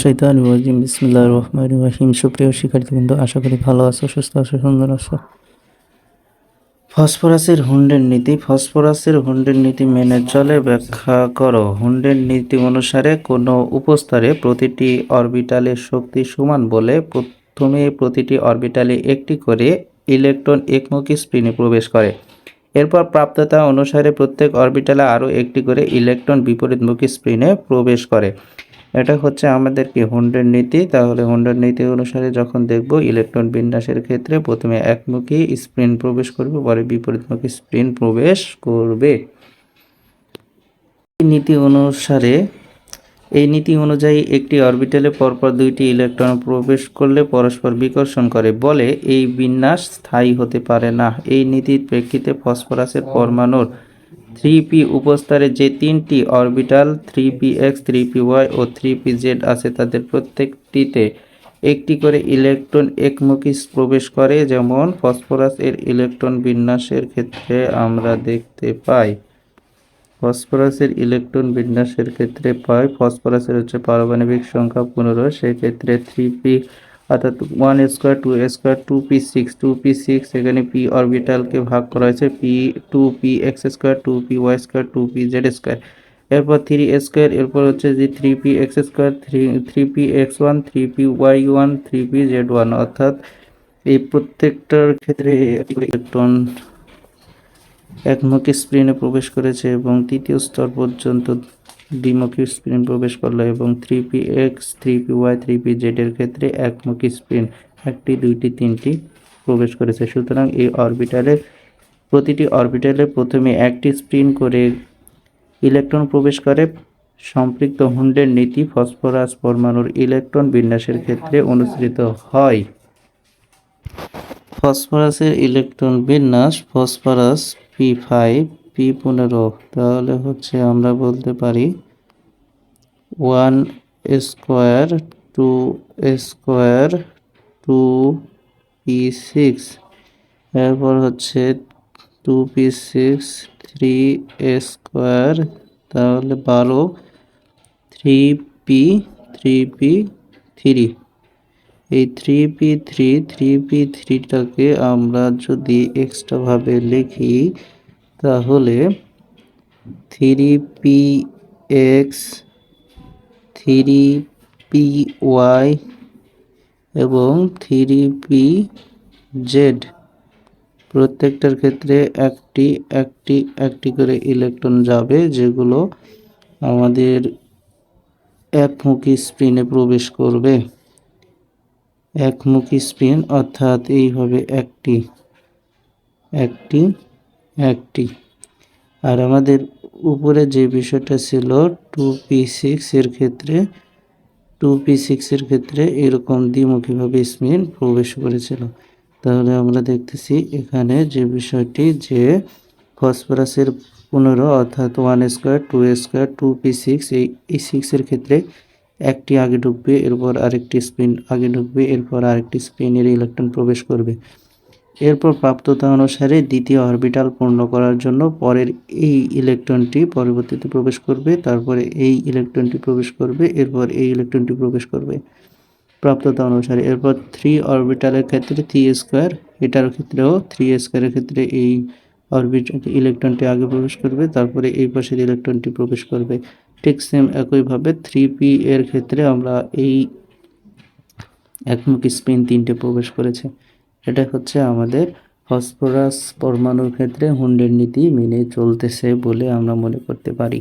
শৈতান রাজিম। বিসমিল্লাহ রহমান রাহিম। সুপ্রিয় শিক্ষার্থীবৃন্দ আশা করি ভালো আছো, সুস্থ আছো, সুন্দর আছো। ফসফরাসের হুন্ডের নীতি, ফসফরাসের হুন্ডের নীতি মেনে চলে ব্যাখ্যা করো। হুন্ডের নীতি অনুসারে কোনো উপস্তরে প্রতিটি অরবিটালের শক্তি সমান বলে প্রথমে প্রতিটি অরবিটালে একটি করে ইলেকট্রন একমুখী স্পিনে প্রবেশ করে। এরপর প্রাপ্ততা অনুসারে প্রত্যেক অরবিটালে আরও একটি করে ইলেকট্রন বিপরীতমুখী স্পিনে প্রবেশ করে। এটা হচ্ছে আমাদের কি হুন্ডের নীতি? তাহলে হুন্ডের নীতি অনুসারে যখন দেখব ইলেকট্রন বিন্যাসের ক্ষেত্রে প্রথমে একমুখী স্পিন প্রবেশ করবে, পরে বিপরীতমুখী স্পিন প্রবেশ করবে। নীতি অনুসারে, এই নীতি অনুযায়ী একটি অরবিটালে পরপর দুইটি ইলেকট্রন প্রবেশ করলে পরস্পর বিকর্ষণ করে। বলে এই বিন্যাস স্থায়ী হতে পারে না। এই নীতির প্রেক্ষিতে ফসফরাসের পরমাণুর থ্রি পি উপস্তরে যে তিনটি orbital, three P X, three P Y ও থ্রি পি জেড আছে তাদের প্রত্যেকটিতে একটি করে ইলেকট্রন একমুখী প্রবেশ করে, যেমন ফসফরাস এর ইলেকট্রন বিন্যাসের ক্ষেত্রে আমরা দেখতে পাই। ফসফরাসের ইলেকট্রন বিন্যাসের ক্ষেত্রে পাই, ফসফরাসের হচ্ছে পারমাণবিক সংখ্যা পনেরো, সেক্ষেত্রে থ্রি পি অর্থাৎ one square two square two P six two P six এখানে পি অরবিটালকে ভাগ করা হয়েছে P two P X square two P Y square two P Z square এরপর থ্রি স্কোয়ার এরপর হচ্ছে যে three P X square three three P X one three P Y one three P Z one অর্থাৎ এই প্রত্যেকটার ক্ষেত্রে electron একমুখী স্প্রিনে প্রবেশ করেছে এবং তৃতীয় স্তর পর্যন্ত দ্বিমুখী স্প্রিন প্রবেশ করল এবং three P X three P Y three P জেডের ক্ষেত্রে একমুখী স্প্রিন একটি, দুইটি, তিনটি প্রবেশ করেছে। সুতরাং এই অরবিটালে, প্রতিটি অরবিটালে প্রথমে একটি স্প্রিন করে ইলেকট্রন প্রবেশ করে। সম্পৃক্ত হুন্ডের নীতি ফসফরাস পরমাণুর ইলেকট্রন বিন্যাসের ক্ষেত্রে অনুসৃত হয়। ফসফরাসের ইলেকট্রন বিন্যাস, ফসফরাস পি ফাইভ পি পনেরো তাহলে হচ্ছে আমরা বলতে পারি one square two square two P six. এরপর হচ্ছে two P six three square তাহলে বারো। Three P three P, three. এই three P three three P থ্রিটাকে আমরা যদি এক্সট্রাভাবে লিখি তাহলে three P X three P Y এবং থ্রি পি জেড প্রত্যেকটার ক্ষেত্রে একটি একটি একটি করে ইলেকট্রন যাবে যেগুলো আমাদের একমুখী স্পিনে প্রবেশ করবে। একমুখী স্পিন অর্থাৎ এই হবে একটি একটি একটি। আর আমাদের উপরে যে বিষয়টা ছিল টু পি সিক্স এর ক্ষেত্রে টু পি সিক্সের ক্ষেত্রে এরকম দ্বিমুখীভাবে স্পিন প্রবেশ করেছিল। তাহলে আমরা দেখতেছি এখানে যে বিষয়টি যে ফসফরাসের পনেরো অর্থাৎ one square two square two P six এই এই সিক্সের ক্ষেত্রে একটি আগে ঢুকবে, এরপর আরেকটি স্পিন আগে ঢুকবে, এরপর আরেকটি স্পিনের ইলেকট্রন প্রবেশ করবে। এরপর প্রাপ্ততা অনুসারে দ্বিতীয় অরবিটাল পূর্ণ করার জন্য পরের এই ইলেকট্রনটি পরবর্তীতে প্রবেশ করবে, তারপরে এই ইলেকট্রনটি প্রবেশ করবে, এরপর এই ইলেকট্রনটি প্রবেশ করবে। প্রাপ্ততা অনুসারে এরপর থ্রি অরবিটালের ক্ষেত্রে থ্রি স্কোয়ার এটার ক্ষেত্রেও থ্রি স্কোয়ারের ক্ষেত্রে এই অরবিট ইলেকট্রনটি আগে প্রবেশ করবে, তারপরে এই পাশের ইলেকট্রনটি প্রবেশ করবে। ঠিক সেম একইভাবে থ্রি পি এর ক্ষেত্রে আমরা এই একমুখী স্পিন তিনটে প্রবেশ করেছে। এটা হচ্ছে আমাদের ফসফরাস পরমাণুর ক্ষেত্রে হুন্ডের নীতি মেনে চলতেছে বলে আমরা মনে করতে পারি।